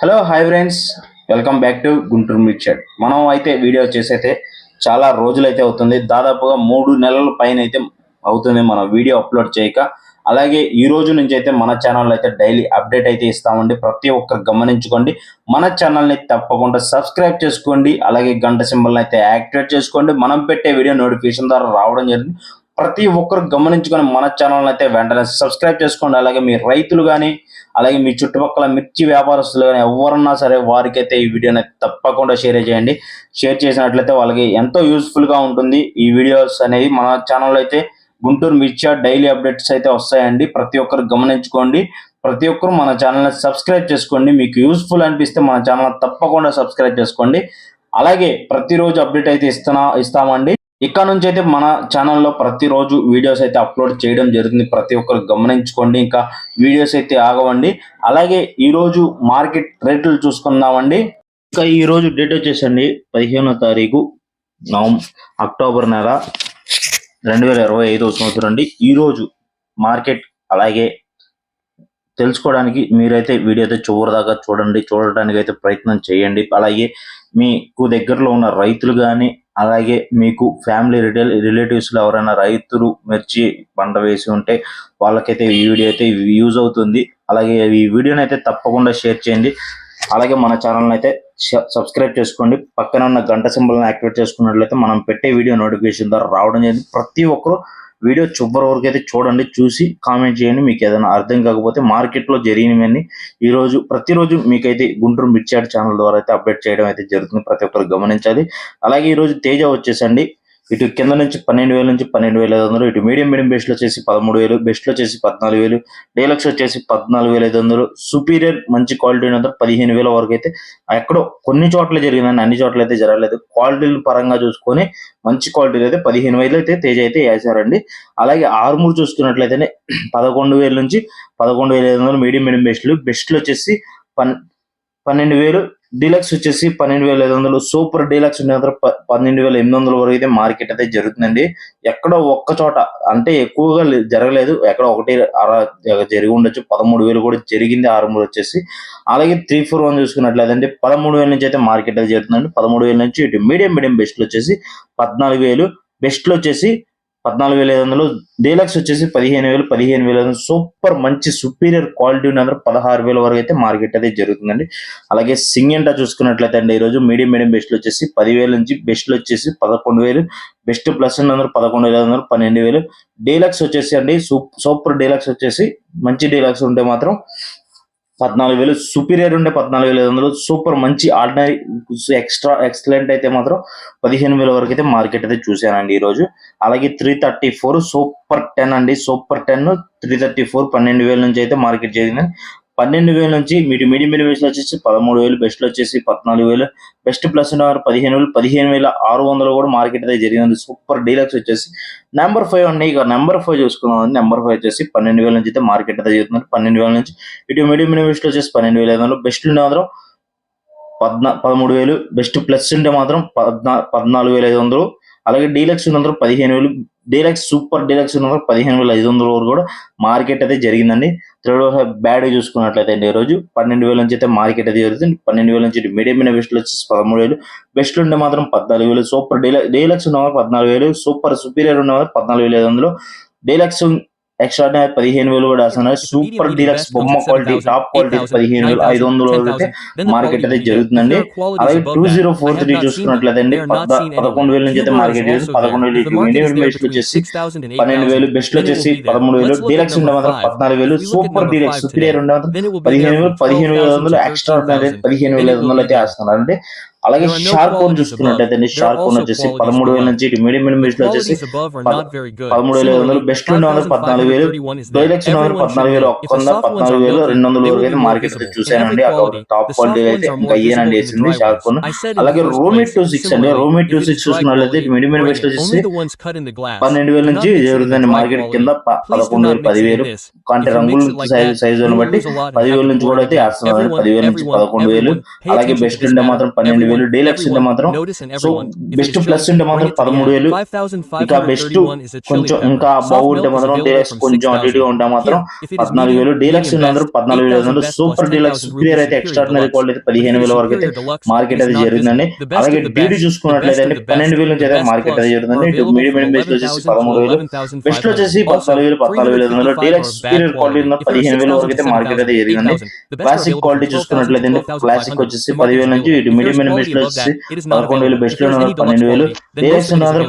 Hello hi friends welcome back to Guntur mixture మనం అయితే video చేసి అయితే చాలా రోజులైతే అవుతుంది. దాదాపుగా మూడు నెలల పైన అయితే అవుతుంది మనం వీడియో అప్లోడ్ చేయక. అలాగే ఈ రోజు నుంచి అయితే మన ఛానల్ అయితే డైలీ అప్డేట్ అయితే ఇస్తామండి. ప్రతి ఒక్కరు గమనించుకోండి. మన ఛానల్ని తప్పకుండా సబ్స్క్రైబ్ చేసుకోండి. అలాగే గంట సింబల్ని అయితే యాక్టివేట్ చేసుకోండి. మనం పెట్టే వీడియో నోటిఫికేషన్ ద్వారా రావడం జరిగింది. ప్రతి ఒక్కరు గమనించుకొని మన ఛానల్ అయితే వెంటనే సబ్స్క్రైబ్ చేసుకోండి. అలాగే మీ రైతులు కానీ అలాగే మీ చుట్టుపక్కల మిర్చి వ్యాపారస్తులు కానీ ఎవరన్నా సరే వారికైతే ఈ వీడియోని తప్పకుండా షేర్ చేయండి. షేర్ చేసినట్లయితే వాళ్ళకి ఎంతో యూస్ఫుల్గా ఉంటుంది. ఈ వీడియోస్ అనేది మన ఛానల్లో అయితే గుంటూరు మిర్చి డైలీ అప్డేట్స్ అయితే వస్తాయండి. ప్రతి ఒక్కరు గమనించుకోండి. ప్రతి ఒక్కరు మన ఛానల్ని సబ్స్క్రైబ్ చేసుకోండి. మీకు యూస్ఫుల్ అనిపిస్తే మన ఛానల్ తప్పకుండా సబ్స్క్రైబ్ చేసుకోండి. అలాగే ప్రతిరోజు అప్డేట్ అయితే ఇస్తున్నా ఇస్తామండి. ఇక్కడ నుంచి అయితే మన ఛానల్లో ప్రతిరోజు వీడియోస్ అయితే అప్లోడ్ చేయడం జరుగుతుంది. ప్రతి ఒక్కరు గమనించుకోండి. ఇంకా వీడియోస్ అయితే ఆగవండి. అలాగే ఈరోజు మార్కెట్ రేట్లు చూసుకుందామండి. ఇంకా ఈరోజు డేట్ వచ్చేసండి. పదిహేనో తారీఖు నవం అక్టోబర్ నెల రెండు వేల ఇరవై ఐదవ సంవత్సరం అండి. ఈ రోజు మార్కెట్ అలాగే తెలుసుకోవడానికి మీరైతే వీడియో అయితే చివరి దాకా చూడండి. చూడడానికి అయితే ప్రయత్నం చేయండి. అలాగే మీకు దగ్గరలో ఉన్న రైతులు కానీ అలాగే మీకు ఫ్యామిలీ రిటైల్ రిలేటివ్స్లో ఎవరైనా రైతులు మిర్చి పంట వేసి ఉంటే వాళ్ళకైతే ఈ వీడియో అయితే యూజ్ అవుతుంది. అలాగే ఈ వీడియోని అయితే తప్పకుండా షేర్ చేయండి. అలాగే మన ఛానల్ని అయితే సబ్స్క్రైబ్ చేసుకోండి. పక్కన ఉన్న గంట సింబల్ని యాక్టివేట్ చేసుకున్నట్లయితే మనం పెట్టే వీడియో నోటిఫికేషన్ ద్వారా రావడం జరిగింది. ప్రతి ఒక్కరు వీడియో చివరి వరకు అయితే చూడండి చూసి కామెంట్ చేయండి. మీకు ఏదైనా అర్థం కాకపోతే మార్కెట్లో జరిగినవన్నీ ఈరోజు ప్రతిరోజు మీకైతే గుంటూరు మిర్చాడ్ ఛానల్ ద్వారా అయితే అప్డేట్ చేయడం అయితే జరుగుతుంది. ప్రతి ఒక్కరు గమనించాలి. అలాగే ఈరోజు తేజ వచ్చేసండి. ఇటు కింద నుంచి పన్నెండు వేల నుంచి పన్నెండు వేల ఐదు వందలు ఇటు మీడియం మీడియం బెస్ట్లో వచ్చేసి పదమూడు వేలు బెస్ట్లో వచ్చేసి పద్నాలుగు వేలు డీలక్స్ వచ్చేసి పద్నాలుగు వేల ఐదు వందలు సుపీరియర్ మంచి క్వాలిటీ ఉన్నందుకు పదిహేను వేల వరకు అయితే ఎక్కడో కొన్ని చోట్ల జరిగిందండి అన్ని చోట్ల అయితే జరగలేదు. క్వాలిటీల పరంగా చూసుకొని మంచి క్వాలిటీలు అయితే పదిహేను వేలు అయితే తేజ అయితే వేసారండి. అలాగే ఆరుమూరు చూసుకున్నట్లయితేనే పదకొండు వేల నుంచి పదకొండు వేల ఐదు వందలు మీడియం మీడియం బెస్ట్లు బెస్ట్లు వచ్చేసి పన్ పన్నెండు వేలు డీలక్స్ వచ్చేసి పన్నెండు వేల ఐదు వందలు. సూపర్ డీలక్స్ ఉండే మాత్రం పన్నెండు వేల ఎనిమిది వందల వరకు అయితే మార్కెట్ అయితే జరుగుతుందండి. ఎక్కడో ఒక్క చోట అంటే ఎక్కువగా జరగలేదు. ఎక్కడ ఒకటి జరిగి ఉండొచ్చు. పదమూడు వేలు కూడా జరిగింది ఆరు మూడు వచ్చేసి. అలాగే త్రీ ఫోర్ వన్ చూసుకున్నట్లయితే పదమూడు వేల నుంచి అయితే మార్కెట్ అయితే జరుగుతుందండి. పదమూడు వేల నుంచి ఇటు మీడియం మీడియం బెస్ట్లు వచ్చేసి పద్నాలుగు వేలు. బెస్ట్లు వచ్చేసి పద్నాలుగు వేల ఐదు వందలు డీలక్స్ వచ్చేసి పదిహేను వేలు పదిహేను వేల. వందలు సూపర్ మంచి సుపీరియర్ క్వాలిటీ ఉన్న పదహారు వేల వరకు అయితే మార్కెట్ అయితే జరుగుతుందండి. అలాగే సింగెంటా చూసుకున్నట్లయితే అండి ఈరోజు మీడియం మీడియం బెస్ట్లు వచ్చేసి పదివేల నుంచి బెస్ట్లు వచ్చేసి పదకొండు వేలు. బెస్ట్ ప్లస్ అందరూ పదకొండు వేల ఐదు వందలు పన్నెండు వేలు. డీలక్స్ వచ్చేసి అండి సూపర్ డీలక్స్ వచ్చేసి మంచి డీలక్స్ ఉంటే మాత్రం పద్నాలుగు వేలు సుపీరియర్ ఉండే పద్నాలుగు వేల ఐదు వందలు సూపర్ మంచి ఆర్డినరీ ఎక్స్ట్రా ఎక్సలెంట్ అయితే మాత్రం పదిహేను వేల వరకు అయితే మార్కెట్ అయితే చూశానండి ఈ రోజు అలాగే three thirty four super ten అండి. Super ten three thirty four పన్నెండు వేల నుంచి అయితే మార్కెట్ జరిగింది పన్నెండు వేల నుంచి మీడి మీడియం మీడియం బెస్ట్ వచ్చేసి పదమూడు వేలు బెస్ట్ వచ్చేసి పద్నాలుగు వేలు. బెస్ట్ ప్లస్ ఉన్నవారు పదిహేను వేలు పదిహేను వేల ఆరు వందలు కూడా మార్కెట్ అయితే జరిగింది. సూపర్ డీలక్స్ వచ్చేసి నెంబర్ ఫైవ్ అండి. ఇక నెంబర్ ఫైవ్ చూసుకుందాం. నెంబర్ ఫైవ్ వచ్చేసి పన్నెండు వేల నుంచి అయితే మార్కెట్ అయితే జరుగుతుంది. పన్నెండు వేల నుంచి ఇటు మీడియం మీడియం వచ్చేసి పన్నెండు వేల ఐదు వందలు. బెస్ట్ ఉండే మాత్రం పద్నా పదమూడు వేలు. బెస్ట్ ప్లస్ ఉంటే మాత్రం పద్నా పద్నాలుగు వేల ఐదు వందలు. అలాగే డీలక్స్ ఉన్నందుకు పదిహేను వేలు డీలక్స్ సూపర్ డీలక్స్ ఉన్నందుకు పదిహేను వేల ఐదు వందల వరకు కూడా మార్కెట్ అయితే జరిగిందండి. థర్డ్ బ్యాడ్ చూసుకున్నట్లయితే అండి ఈ రోజు పన్నెండు వేల నుంచి అయితే మార్కెట్ అయితే జరుగుతుంది. పన్నెండు వేల నుంచి మీడియం మీద బెస్ట్లు వచ్చేసి పదమూడు వేలు. బెస్ట్లు ఉంటే మాత్రం పద్నాలుగు వేలు. సూపర్ డీలక్స్ డీలక్స్ ఉన్నవారు పద్నాలుగు వేలు. సూపర్ సుపీరియర్ ఉన్నవారు పద్నాలుగు వేల ఐదు వందలు. డీలక్స్ ఎక్స్ట్రా పదిహేను వేలు కూడా వేస్తున్నారు సూపర్ డీలక్స్ బొమ్మ క్వాలిటీ టాప్ క్వాలిటీ పదిహేను వేలు ఐదు వందల అయితే మార్కెట్ అయితే జరుగుతుందండి. అలాగే టూ జీరో ఫోర్ త్రీ చూసుకున్నట్లయితే అండి పదకొండు వేల నుంచి అయితే మార్కెట్ పదకొండు వేలు మీడియం బెస్ట్ వచ్చేసి పన్నెండు వేలు బెస్ట్ వచ్చేసి పదమూడు వేలు డీలక్స్ ఉండే మాత్రం పద్నాలుగు వేలు సూపర్ డీలక్స్ సుపీరియర్ ఉండే మాత్రం పదిహేను వేలు పదిహేను వేల ఐదు వందలు ఎక్స్ట్రా పదిహేను వేల ఐదు వందలు అయితే వేస్తున్నారు అంటే అలాగే షార్క్ కోన్ చూసుకున్నట్లయితే అండి షార్క్ కోన్ వచ్చేసి పదమూడు వేల నుంచి ఇటు మీడియం మీడియం బెస్ట్ వచ్చేసి పదమూడు వేల ఐదు వందలు బెస్ట్ ఉండే వందలు పద్నాలుగు వేలు డైరెక్షన్ వందలు పద్నాలుగు వేలు ఒక్క వంద పద్నాలుగు వేలు రెండు వందల వరకు అయితే మార్కెట్ చూసానండి టాప్ క్వాలిటీ అయితే ఇంకా ఏనండి వేసింది షార్క్ కోన్ అలాగే రోమిట్ టూ సిక్స్ అండి రోమిట్ టూ సిక్స్ చూసుకున్నట్లయితే మీడియం బెస్ట్ వచ్చేసి పన్నెండు వేల నుంచి జరుగుతుంది మార్కెట్ కింద పదకొండు వేలు పదివేలు. అంటే రంగులు సైజు సైజుని బట్టి పదివేల నుంచి కూడా అయితే వేస్తున్నారు పదివేల నుంచి పదకొండు వేలు అలాగే బెస్ట్ ఉంటే మాత్రం పన్నెండు వేలు వేలు డీలక్స్ ఉంటే మాత్రం సో బెస్ట్ ప్లస్ ఉంటే మాత్రం పదమూడు వేలు. ఇక బెస్ట్ కొంచెం ఇంకా బాగుంటే మాత్రం డీలక్స్ కొంచెం అటు ఇటుగా ఉంటే మాత్రం పద్నాలుగు వేలు. డీలక్స్ మాత్రం పద్నాలుగు వేలు సూపర్ డీలక్స్ సుపీరియర్ అయితే ఎక్స్ట్రాడినరీ క్వాలిటీ అయితే పదిహేను వేల వరకు అయితే మార్కెట్ అయితే జరిగిందండి అలాగే డీడీ చూసుకున్నట్లయితే అండి పన్నెండు వేల నుంచి అయితే మార్కెట్ అయితే జరుగుతుంది ఇటు మీడియం మీడియం బెస్ట్ వచ్చేసి పదమూడు వేలు. బెస్ట్ వచ్చేసి పద్నాలుగు వేలు పద్నాలుగు వేల ఐదు వందలు డీలక్స్ సుపీరియర్ క్వాలిటీ ఉన్న పదిహేను వేల వరకు అయితే మార్కెట్ అయితే జరిగిందండి క్లాసిక్ క్వాలిటీ చూసుకున్నట్లయితే క్లాసిక్ వచ్చేసి పదివేల నుంచి ఇటు మీడియం బెస్ట్ పదకొండు వేలు బెస్ట్ పన్నెండు వేలు.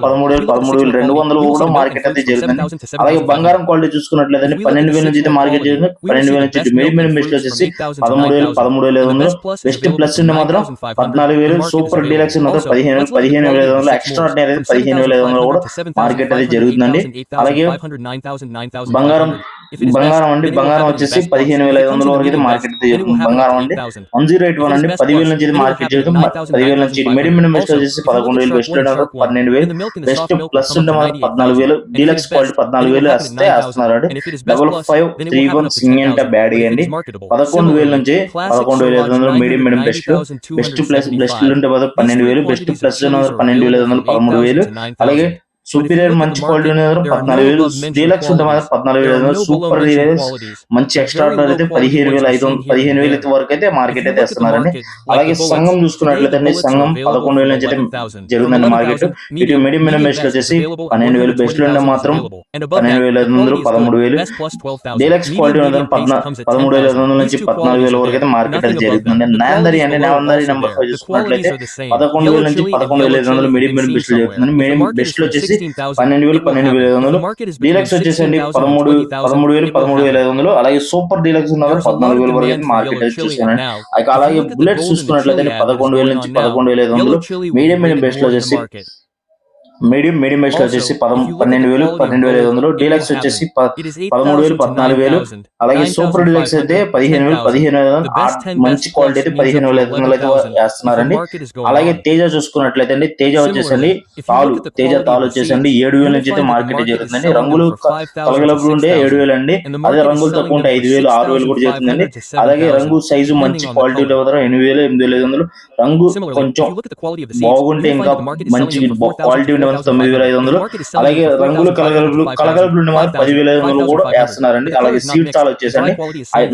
పదమూడు వేలు పదమూడు వేలు రెండు వందలు కూడా మార్కెట్ అయితే జరుగుతుంది అలాగే బంగారం క్వాలిటీ చూసుకున్నట్లయితే పన్నెండు వేల నుంచి అయితే మార్కెట్ జరిగింది పన్నెండు వేల నుంచి మీడియం బెస్ట్ వచ్చేసి పదమూడు వేలు పదమూడు వేల ఐదు వందలు బెస్ట్ ప్లస్ మాత్రం పద్నాలుగు వేలు సూపర్ డీలక్స్ ఉన్నది పదిహేను వేలు పదిహేను వేల ఐదు వందలు ఎక్స్ట్రా ఆర్డినరీ అయితే పదిహేను వేల ఐదు వందలు కూడా మార్కెట్ అయితే జరుగుతుందండి. అలాగే బంగారం బంగారం అండి బంగారం వచ్చేసి పదిహేను వేల ఐదు వందల వరకు అయితే మార్కెట్ జరుగుతుంది బంగారం అండి. వన్ జీరో ఎయిట్ వన్ అండి. పదివేల నుంచి మార్కెట్ జరుగుతుంది పదివేల నుంచి మీడియం మీడియం బెస్ట్ వచ్చేసి పదకొండు వేలు బెస్ట్ పన్నెండు వేలు బెస్ట్ ప్లస్ ఉంటే మాత్రం పద్నాలుగు వేలు డీలక్స్ క్వాలిటీ పద్నాలుగు వేలు వస్తే వేస్తున్నారు అండి డబల్ ఫైవ్ త్రీ వన్ సింగంట బ్యాడ్ అండి పదకొండు వేల నుంచి పదకొండు వేల ఐదు వందలు medium medium best best plus best ఉంటే పన్నెండు వేలు బెస్ట్ ప్లస్ పన్నెండు వేల ఐదు వందలు పదమూడు వేలు. అలాగే సుపీరియర్ మంచి క్వాలిటీ ఉన్నది పద్నాలుగు వేలు. డీలక్స్ ఉంటే మాత్రం పద్నాలుగు వేల సూపర్ మంచి ఎక్స్ట్రా ఆర్డర్ అయితే పదిహేను వేల ఐదు వందలు పదిహేను వేల వరకు అయితే మార్కెట్ అయితే వేస్తున్నారండి. అలాగే సంఘం చూసుకున్నట్లయితే అండి, సంఘం పదకొండు వేల నుంచి అయితే జరుగుతుందండి మార్కెట్ ఇటు మీడియం మీడియం బెస్ట్ వచ్చేసి పన్నెండు వేలు బెస్ట్ ఉంటే మాత్రం పన్నెండు వేల ఐదు వందలు పదమూడు వేలు. డీలక్స్ క్వాలిటీ ఉన్నది పదమూడు వేల ఐదు వందల నుంచి పద్నాలుగు వేల వరకు అయితే మార్కెట్ అయితే జరుగుతుంది నాందరి అండి నాందరి నెంబర్ ఫైవ్ చూసుకున్నట్లయితే పదకొండు వేల నుంచి పదకొండు వేల ఐదు వందలు మీడియం మీడియం బెస్ట్ జరుగుతుంది మీడియం బెస్ట్ వచ్చేసి పన్నెండు వేలు పన్నెండు వేల ఐదు వందలు. డీలక్స్ వచ్చేసండి పదమూడు పదమూడు వేలు పదమూడు వేల ఐదు వందలు. అలాగే సూపర్ డీలక్స్ ఉన్నది పద్నాలుగు వేల వరకు మార్కెట్ అయితే చూసానండి ఇక అలాగే బుల్లెట్స్ చూసుకున్నట్లయితే పదకొండు వేల నుంచి పదకొండు వేల ఐదు వందలు. మీడియం మీడియం బెస్ట్లో వచ్చేసి మీడియం మీడియం బెస్ట్ వచ్చేసి పదం పన్నెండు వేలు పన్నెండు వేల ఐదు వందలు డీలక్స్ వచ్చేసి పదమూడు వేలు పద్నాలుగు వేలు. అలాగే సూపర్ డీలక్స్ అయితే పదిహేను వేలు పదిహేను వేల మంచి క్వాలిటీ అయితే పదిహేను వేల ఐదు వందలు అయితే వేస్తున్నారండి. అలాగే తేజ చూసుకున్నట్లయితే అండి తేజ వచ్చేసండి తాలు తేజ తాలు వచ్చేసండి ఏడు వేల నుంచి అయితే మార్కెట్ జరుగుతుందండి రంగులు కలగలపులు ఉంటే ఏడు వేలు అండి అదే రంగులు తక్కువ ఉంటే ఐదు వేలు ఆరు వేలు కూడా జరుగుతుందండి అలాగే రంగు సైజు మంచి క్వాలిటీ ఎనిమిది వేలు ఎనిమిది వేల ఐదు వందలు. రంగు కొంచెం బాగుంటే ఇంకా మంచి క్వాలిటీ ఉండే తొమ్మిది వేల ఐదు వందలు. అలాగే రంగులు కలగలుపులు కలగలుపులు ఉండే మాత్రం పది వేల ఐదు వందలు కూడా వేస్తున్నారండి. అలాగే సీట్ చాలా వచ్చేసండి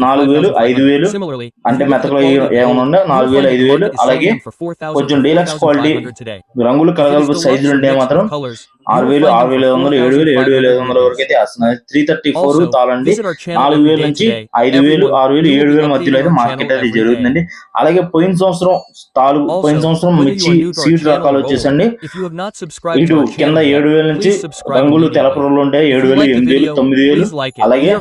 నాలుగు వేలు ఐదు వేలు. అంటే మెతకలో ఏమైనా ఉన్నా నాలుగు వేలు ఐదు వేలు. అలాగే కొంచెం డీలక్స్ క్వాలిటీ రంగులు కలగలుపు సైజులు ఉంటే మాత్రం ఆరు వేలు ఆరు వేల ఐదు వందలు ఏడు వేలు ఏడు వేల ఐదు వందల వరకు అయితే వేస్తున్నారు. త్రీ థర్టీ ఫోర్ తాళండి. నాలుగు వేల నుంచి ఐదు వేలు ఆరు వేలు ఏడు వేల మధ్యలో అయితే మార్కెట్ అది జరుగుతుందండి. అలాగే పోయిన సంవత్సరం తాలు పోయిన సంవత్సరం మిర్చి సీడ్ రకాలు వచ్చేసండి. ఇటు కింద ఏడు వేల నుంచి రంగులు తెలప రంగులు ఉంటాయి ఏడు వేలు ఎనిమిది వేలు తొమ్మిది వేలు. అలాగే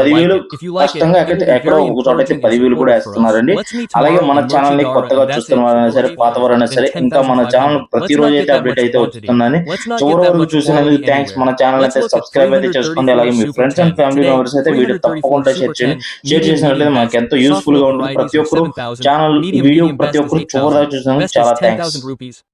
పదివేలు కష్టంగా ఎక్కడ ఒక చోట అయితే పదివేలు కూడా వేస్తున్నారండి. అలాగే మన ఛానల్ని కొత్తగా చూస్తున్న సరే పాత వారైనా సరే ఇంకా మన ఛానల్ ప్రతిరోజు అయితే అప్డేట్ అయితే వస్తుందని చివరి వరకు చూసినందుకు థ్యాంక్స్ మన ఛానల్ అయితే సబ్స్క్రైబ్ అయితే చేసుకోండి అలాగే మీ ఫ్రెండ్స్ అండ్ ఫ్యామిలీ మెంబర్స్ అయితే వీడియో తప్పకుండా షేర్ చేయండి. షేర్ చేసినట్లయితే మనకి ఎంతో యూస్ఫుల్గా ఉంటుంది. ప్రతి ఒక్కరు ఛానల్ వీడియో ప్రతి ఒక్కరు దాకా చూసినందుకు చాలా థ్యాంక్స్.